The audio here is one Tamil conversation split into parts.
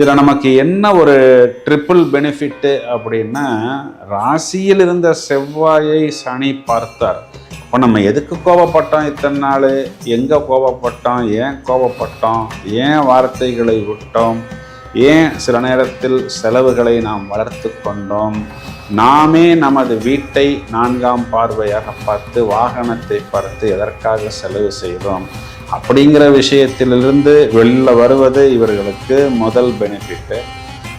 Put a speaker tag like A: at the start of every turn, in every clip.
A: இதில் நமக்கு என்ன ஒரு ட்ரிபிள் பெனிஃபிட்டு அப்படின்னா ராசியில் இருந்த செவ்வாயை சனி பார்த்தார். இப்போ நம்ம எதுக்கு கோபப்பட்டோம் இத்தனை நாள்? எங்கே கோபப்பட்டோம்? ஏன் கோபப்பட்டோம்? ஏன் வார்த்தைகளை விட்டோம்? ஏன் சில நேரத்தில் செலவுகளை நாம் வளர்த்து கொண்டோம்? நாமே நமது வீட்டை நான்காம் பார்வையாக பார்த்து வாகனத்தை பார்த்து எதற்காக செலவு செய்தோம்? அப்படிங்கிற விஷயத்திலிருந்து வெளில வருவது இவர்களுக்கு முதல் பெனிஃபிட்டு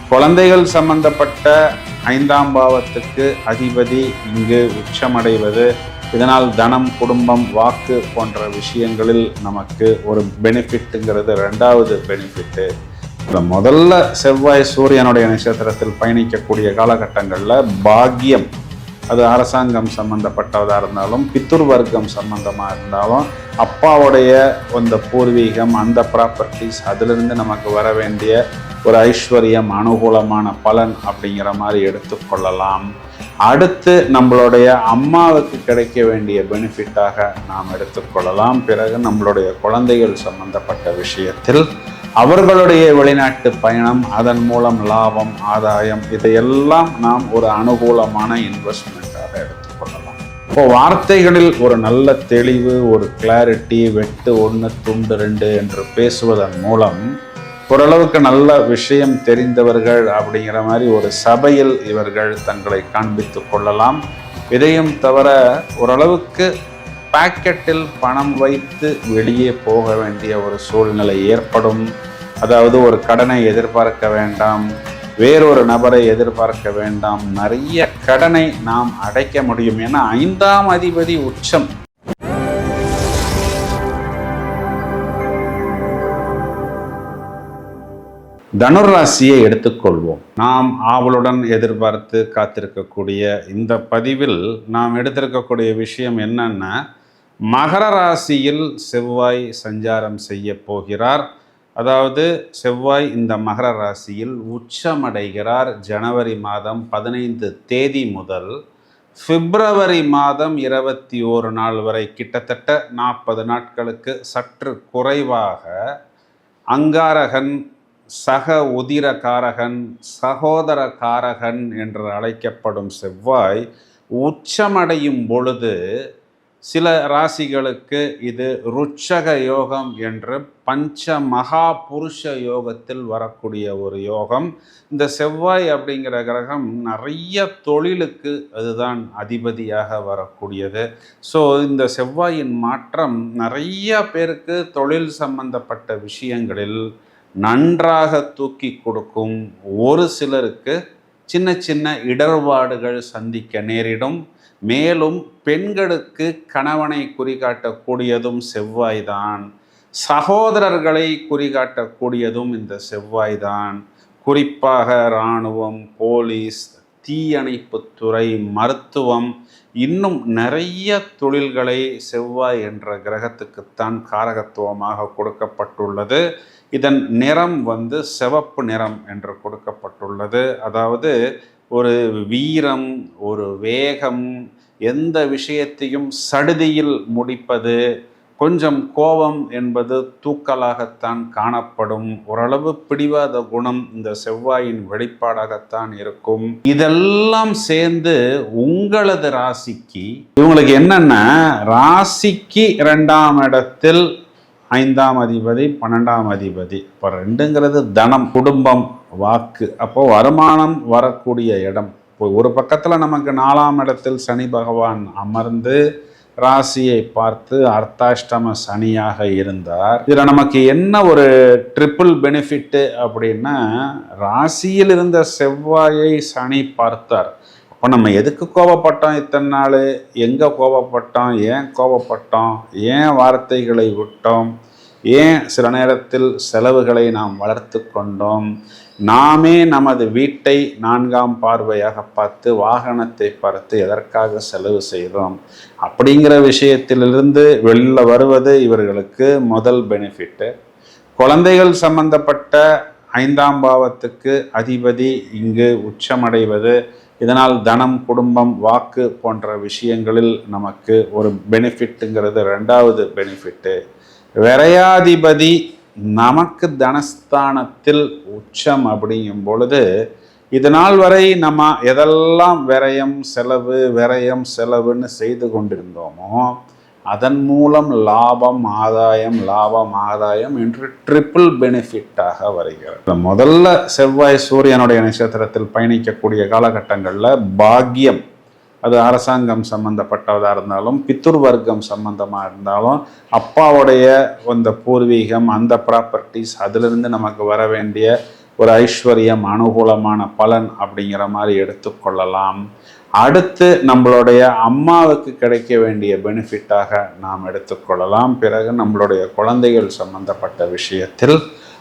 A: குழந்தைகள் சம்பந்தப்பட்ட ஐந்தாம் பாவத்துக்கு அதிபதி இங்கு உச்சமடைவது இதனால் தனம் குடும்பம் வாக்கு போன்ற விஷயங்களில் நமக்கு ஒரு பெனிஃபிட்டுங்கிறது ரெண்டாவது பெனிஃபிட்டு இந்த முதல்ல செவ்வாய் சூரியனுடைய நட்சத்திரத்தில் பயணிக்கக்கூடிய காலகட்டங்களில் பாக்கியம் அது அரசாங்கம் சம்பந்தப்பட்டதாக இருந்தாலும் பித்தூர் வர்க்கம் சம்பந்தமாக இருந்தாலும் அப்பாவுடைய அந்த பூர்வீகம் அந்த ப்ராப்பர்ட்டிஸ் அதிலிருந்து நமக்கு வர வேண்டிய ஒரு ஐஸ்வர்யம் அனுகூலமான பலன் அப்படிங்கிற மாதிரி எடுத்துக்கொள்ளலாம் அடுத்து நம்மளுடைய அம்மாவுக்கு கிடைக்க வேண்டிய பெனிஃபிட்டாக நாம் எடுத்துக்கொள்ளலாம் பிறகு நம்மளுடைய குழந்தைகள் சம்பந்தப்பட்ட விஷயத்தில் அவர்களுடைய வெளிநாட்டு பயணம் அதன் மூலம் லாபம் ஆதாயம் இதையெல்லாம் நாம் ஒரு அனுகூலமான இன்வெஸ்ட்மெண்ட் இப்போ வார்த்தைகளில் ஒரு நல்ல தெளிவு ஒரு கிளாரிட்டி வெட்டு ஒன்று துண்டு ரெண்டு என்று பேசுவதன் மூலம் ஓரளவுக்கு நல்ல விஷயம் தெரிந்தவர்கள் அப்படிங்கிற மாதிரி ஒரு சபையில் இவர்கள் தங்களை காண்பித்து கொள்ளலாம். இதையும் தவிர ஓரளவுக்கு பாக்கெட்டில் பணம் வைத்து வெளியே போக வேண்டிய ஒரு சூழ்நிலை ஏற்படும். அதாவது ஒரு கடனை எதிர்பார்க்க வேண்டாம். வேறொரு நபரை எதிர்பார்க்க வேண்டாம். நிறைய கடனை நாம் அடைக்க முடியும். என ஐந்தாம் அதிபதி உச்சம். தனுராசியை எடுத்துக்கொள்வோம். நாம் ஆவலுடன் எதிர்பார்த்து காத்திருக்கக்கூடிய இந்த பதிவில் நாம் எடுத்திருக்கக்கூடிய விஷயம் என்னன்னா மகர ராசியில் செவ்வாய் சஞ்சாரம் செய்ய போகிறார். அதாவது செவ்வாய் இந்த மகர ராசியில் உச்சமடைகிறார். ஜனவரி மாதம் பதினைந்து தேதி முதல் பிப்ரவரி மாதம் இருபத்தி ஓரு நாள் வரை கிட்டத்தட்ட நாற்பது நாட்களுக்கு சற்று குறைவாக அங்காரகன் சக உதிரகாரகன் சகோதர காரகன் என்று அழைக்கப்படும் செவ்வாய் உச்சமடையும் பொழுது சில ராசிகளுக்கு இது ருட்சக யோகம் என்று பஞ்ச மகா புருஷ யோகத்தில் வரக்கூடிய ஒரு யோகம். இந்த செவ்வாய் அப்படிங்கிற கிரகம் நிறைய தொழிலுக்கு அதுதான் அதிபதியாக வரக்கூடியது. ஸோ இந்த செவ்வாயின் மாற்றம் நிறைய பேருக்கு தொழில் சம்பந்தப்பட்ட விஷயங்களில் நன்றாக தூக்கி கொடுக்கும் ஒரு சிலருக்கு சின்ன சின்ன இடர்பாடுகள் சந்திக்க நேரிடும். மேலும் பெண்களுக்கு கணவனை குறிகாட்டக்கூடியதும் செவ்வாய்தான். சகோதரர்களை குறிகாட்டக்கூடியதும் இந்த செவ்வாய்தான். குறிப்பாக இராணுவம் போலீஸ் தீயணைப்புத்துறை மருத்துவம் இன்னும் நிறைய தொழில்களை செவ்வாய் என்ற கிரகத்துக்குத்தான் காரகத்துவமாக கொடுக்கப்பட்டுள்ளது. இதன் நிறம் வந்து சிவப்பு நிறம் என்று கொடுக்கப்பட்டுள்ளது. அதாவது ஒரு வீரம் ஒரு வேகம் எந்த விஷயத்தையும் சடுதியில் முடிப்பது கொஞ்சம் கோபம் என்பது தூக்கலாகத்தான் காணப்படும். ஓரளவு பிடிவாத குணம் இந்த செவ்வாயின் வெளிப்பாடாகத்தான் இருக்கும். இதெல்லாம் சேர்ந்து உங்களது ராசிக்கு இவங்களுக்கு என்னன்னா ராசிக்கு இரண்டாம் இடத்தில் ஐந்தாம் அதிபதி பன்னெண்டாம் அதிபதி. இப்போ ரெண்டுங்கிறது தனம் குடும்பம் வாக்கு. அப்போ வருமானம் வரக்கூடிய இடம். இப்போ ஒரு பக்கத்தில் நமக்கு நாலாம் இடத்தில் சனி பகவான் அமர்ந்து ராசியை பார்த்து அர்த்தாஷ்டம சனியாக இருந்தார். இதில் நமக்கு என்ன ஒரு ட்ரிபிள் பெனிஃபிட்டு அப்படின்னா ராசியில் இருந்த செவ்வாயை சனி பார்த்தார். அப்போ நம்ம எதுக்கு கோபப்பட்டோம் இத்தனை நாள்? எங்கே கோபப்பட்டோம்? ஏன் கோபப்பட்டோம்? ஏன் வார்த்தைகளை விட்டோம்? ஏன் சில நேரத்தில் செலவுகளை நாம் வளர்த்து கொண்டோம்? நாமே நமது வீட்டை நான்காம் பார்வையாக பார்த்து வாகனத்தை பார்த்து எதற்காக செலவு செய்தோம்? அப்படிங்கிற விஷயத்திலிருந்து வெளில வருவது இவர்களுக்கு முதல் பெனிஃபிட்டு குழந்தைகள் சம்பந்தப்பட்ட ஐந்தாம் பாவத்துக்கு அதிபதி இங்கு உச்சமடைவது இதனால் தனம் குடும்பம் வாக்கு போன்ற விஷயங்களில் நமக்கு ஒரு பெனிஃபிட்டுங்கிறது ரெண்டாவது பெனிஃபிட்டு விரையாதிபதி நமக்கு தனஸ்தானத்தில் உச்சம் அப்படிங்கும் பொழுது இது நாள் வரை நம்ம எதெல்லாம் விரயம் செலவு விரயம் செலவுன்னு செய்து கொண்டிருந்தோமோ அதன் மூலம் லாபம் ஆதாயம் லாபம் ஆதாயம் என்று ட்ரிபிள் பெனிஃபிட்டாக வருகிறது. முதல்ல செவ்வாய் சூரியனுடைய நட்சத்திரத்தில் பயணிக்கக்கூடிய காலகட்டங்களில் பாக்கியம் அது அரசாங்கம் சம்பந்தப்பட்டதாக இருந்தாலும் பித்தூர் வர்க்கம் சம்பந்தமாக இருந்தாலும் அப்பாவுடைய அந்த பூர்வீகம் அந்த ப்ராப்பர்ட்டிஸ் அதிலிருந்து நமக்கு வர வேண்டிய ஒரு ஐஸ்வர்யம் அனுகூலமான பலன் அப்படிங்கிற மாதிரி எடுத்துக்கொள்ளலாம் அடுத்து நம்மளுடைய அம்மாவுக்கு கிடைக்க வேண்டிய பெனிஃபிட்டாக நாம் எடுத்துக்கொள்ளலாம் பிறகு நம்மளுடைய குழந்தைகள் சம்பந்தப்பட்ட விஷயத்தில்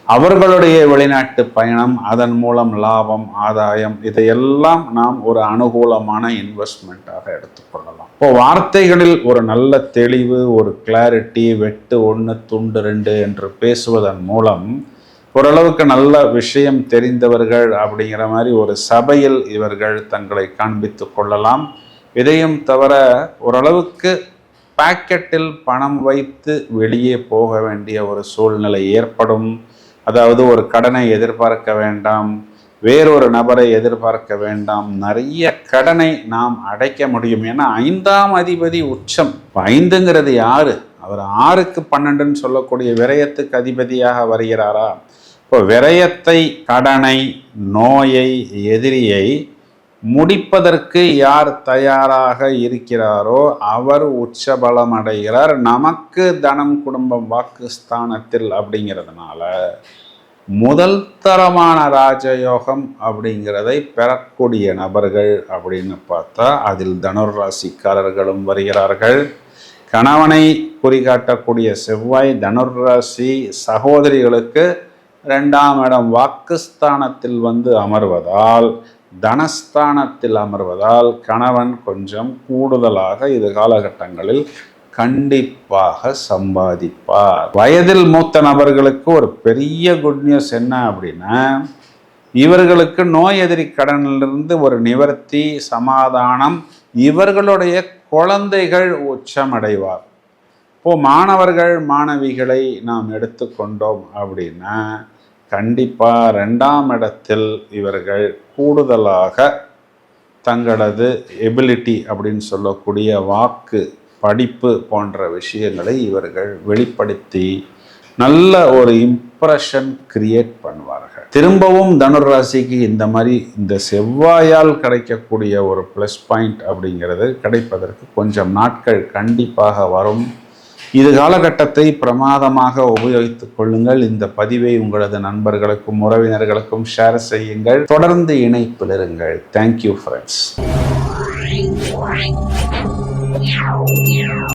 A: அவர்களுடைய வெளிநாட்டு பயணம் அதன் மூலம் லாபம் ஆதாயம் இதையெல்லாம் நாம் ஒரு அனுகூலமான இன்வெஸ்ட்மெண்ட்டாக எடுத்துக்கொள்ளலாம் இப்போ வார்த்தைகளில் ஒரு நல்ல தெளிவு ஒரு கிளாரிட்டி வெட்டு ஒன்று துண்டு ரெண்டு என்று பேசுவதன் மூலம் ஓரளவுக்கு நல்ல விஷயம் தெரிந்தவர்கள் அப்படிங்கிற மாதிரி ஒரு சபையில் இவர்கள் தங்களை காண்பித்து கொள்ளலாம். இதையும் தவிர ஓரளவுக்கு பாக்கெட்டில் பணம் வைத்து வெளியே போக வேண்டிய ஒரு சூழ்நிலை ஏற்படும். அதாவது ஒரு கடனை எதிர்பார்க்க வேண்டாம் வேறொரு நபரை எதிர்பார்க்க வேண்டாம் நிறைய கடனை நாம் அடைக்க முடியும். ஏன்னா ஐந்தாம் அதிபதி உச்சம். ஐந்துங்கிறது யாரு? அவர் ஆறுக்கு பன்னெண்டுன்னு சொல்லக்கூடிய விரயத்துக்கு அதிபதியாக வருகிறாரா? இப்போ விரயத்தை கடனை நோயை எதிரியை முடிப்பதற்கு யார் தயாராக இருக்கிறாரோ அவர் உச்சபலம் அடைகிறார் நமக்கு தனம் குடும்பம் வாக்கு ஸ்தானத்தில் அப்படிங்கிறதுனால முதல் தரமான ராஜயோகம் அப்படிங்கிறதை பெறக்கூடிய நபர்கள் அப்படின்னு பார்த்தா அதில் தனுர் ராசிக்காரர்களும் வருகிறார்கள். கணவனை குறிகாட்டக்கூடிய செவ்வாய் தனுர் ராசி சகோதரிகளுக்கு ரெண்டாம் இடம் வாக்குஸ்தானத்தில் வந்து அமர்வதால் தனஸ்தானத்தில் அமர்வதால் கணவன் கொஞ்சம் கூடுதலாக இது காலகட்டங்களில் கண்டிப்பாக சம்பாதிப்பார். வயதில் மூத்த நபர்களுக்கு ஒரு பெரிய குட் நியூஸ் என்ன அப்படின்னா இவர்களுக்கு நோய் எதிரி கடனிலிருந்து ஒரு நிவர்த்தி சமாதானம் இவர்களுடைய குழந்தைகள் உச்சமடைவார். இப்போ மாணவர்கள் மாணவிகளை நாம் எடுத்துக்கொண்டோம் அப்படின்னா கண்டிப்பாக ரெண்டாம் இடத்தில் இவர்கள் கூடுதலாக தங்களது எபிலிட்டி அப்படின்னு சொல்லக்கூடிய வாக்கு படிப்பு போன்ற விஷயங்களை இவர்கள் வெளிப்படுத்தி நல்ல ஒரு இம்ப்ரெஷன் கிரியேட் பண்ணுவார்கள். திரும்பவும் தனுராசிக்கு இந்த மாதிரி இந்த செவ்வாயால் கிடைக்கக்கூடிய ஒரு ப்ளஸ் பாயிண்ட் அப்படிங்கிறது கிடைப்பதற்கு கொஞ்சம் நாட்கள் கண்டிப்பாக வரும். இது காலகட்டத்தை பிரமாதமாக உபயோகித்துக் கொள்ளுங்கள். இந்த பதிவை உங்களது நண்பர்களுக்கும் உறவினர்களுக்கும் ஷேர் செய்யுங்கள். தொடர்ந்து இணைப்பில் இருங்கள். Thank you friends